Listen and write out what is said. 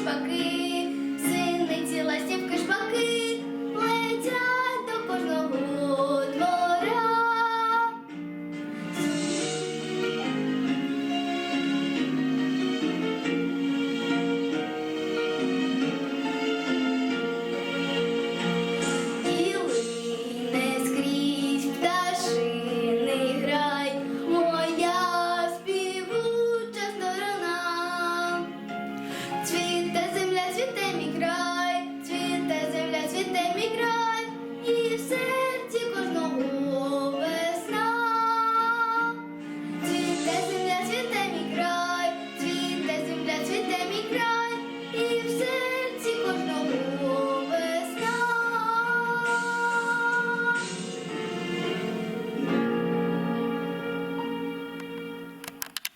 шпаки.